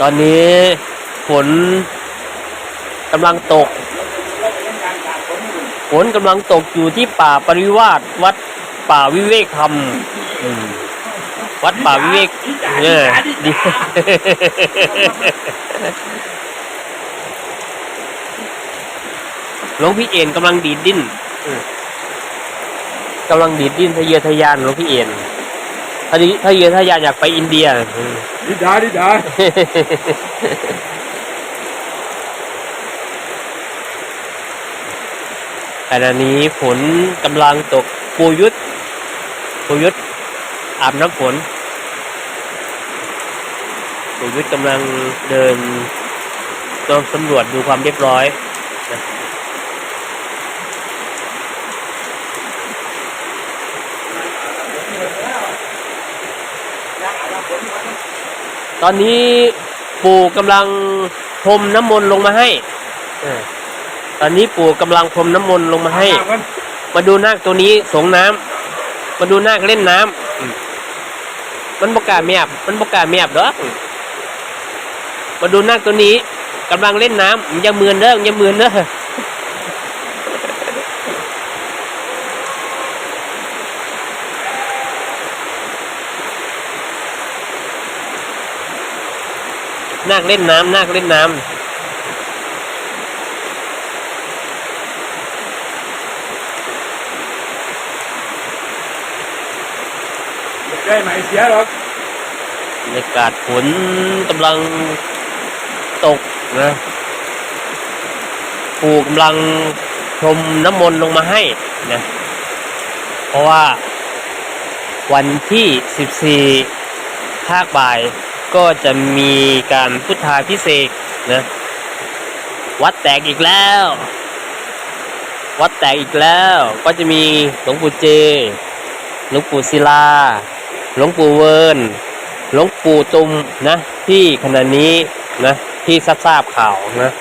ตอนนี้ฝนกำลังตกฝนกำลังตกอยู่ที่ป่าปริวาสวัดป่าวิเวกธรรมวัดป่าวิเวกเนี่ยดีหลวงพี่เอ็นกำลังดีดดิ้นกำลังดีดดิ้นทะเยอทะยานหลวงพี่เอ็น ทะเยทะเยอทะยานอยากไปอินเดียอืมดิดาดิดาขณะนี้ฝนกำลังตกปูยุทธปูยุทธอาบน้ำฝนปูยุทธกำลังเดินลองสำรวจดูความเรียบร้อย ตอนนี้ปู่กำลังพรมน้ำมนต์ลงมาให้เออตอนนี้ปู่กำลังพรมน้ำมนต์ลงมาให้มันมาดูนาคตัวนี้สงน้ำมาดูนาคเล่นน้ำอืมมันบกล้าเมียบมันบกล้าเมียบเด้ออืมมาดูนาคตัวนี้กำลังเล่นน้ำมันอย่าเมือนเด้อมันอย่าเมือนเด้อ นาคเล่นน้ำนาคเล่นน้ำได้ไหมเสียหรอกบรรยากาศฝนกำลังตกนะปู่กำลังพรมน้ำมนต์ลงมาให้นะเพราะว่าวันที่ 14 ภาคบ่าย ก็จะมีการพุทธาพิเศษนะวัดแตกอีกแล้ว วัดแตกอีกแล้ว ก็จะมีหลวงปู่เจ หลวงปู่ศิลา หลวงปู่เวิร์นหลวงปู่ตุมนะ ที่ขณะนี้นะที่ทราบข่าวนะ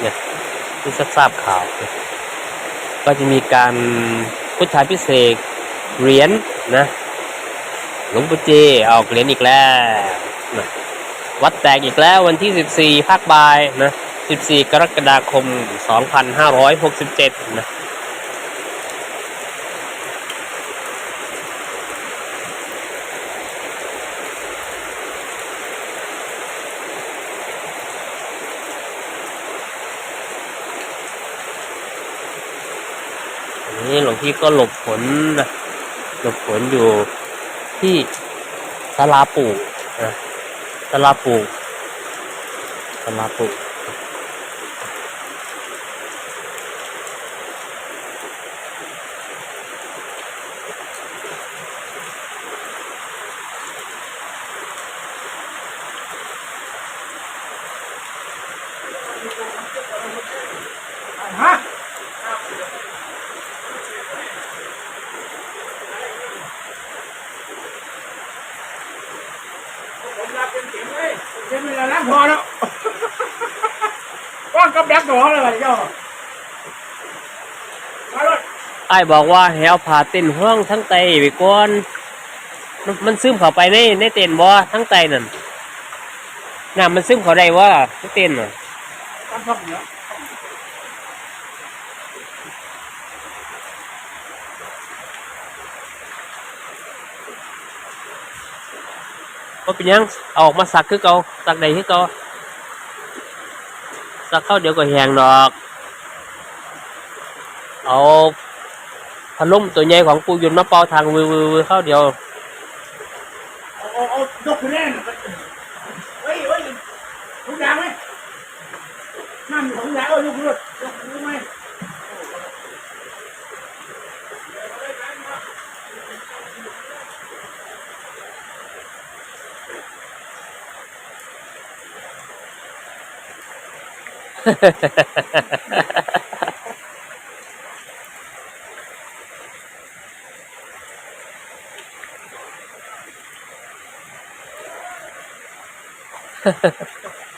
เนี่ยที่ทราบข่าวนะก็จะมีการพุทธาพิเศษเหรียญนะ ลวงปู่เจออกเหรียญอีกแล้วนะวัดแตกอีกแล้ววันที่ 14 ภาคบ่ายนะ 14 กรกฎาคม 2567 นะอันนี้หลวงพี่ก็หลบฝนนะ หลบฝนอยู่ ที่ตาลาปู่นะศาลาปู่ศาลาปู่ ฮะผมรับเป็นเข็มเลยเข็มเวลาล้างพอแล้ว ว่างกับดักดอกเลยเจ้ามาเลยไอ้ายบอกว่าให้เอาผ่าเต้นห้องทั้งไตไปก่อน มันมันซึมเข้าไปในในเต้นบ่ทั้งไตนั่นน้ำมันซึมเข้าได้ว่าในเต้นน่ะตั้งพักเหนือว่าเป็นหยังเอาออกมาสักคือเก่าสักใดคือเก่า สักเข้าเดี๋ยวก็แหงดอก เอาพัดลมตัวใหญ่ของปูยุนมาเป่าทางวิววิวเข้าเดียวเอาเอาเอายกขึ้นแน่นเฮ้ยเฮ้ยถุงย่างไหมนั่นถุงย่างเอายกคุณ Ha, ha, ha.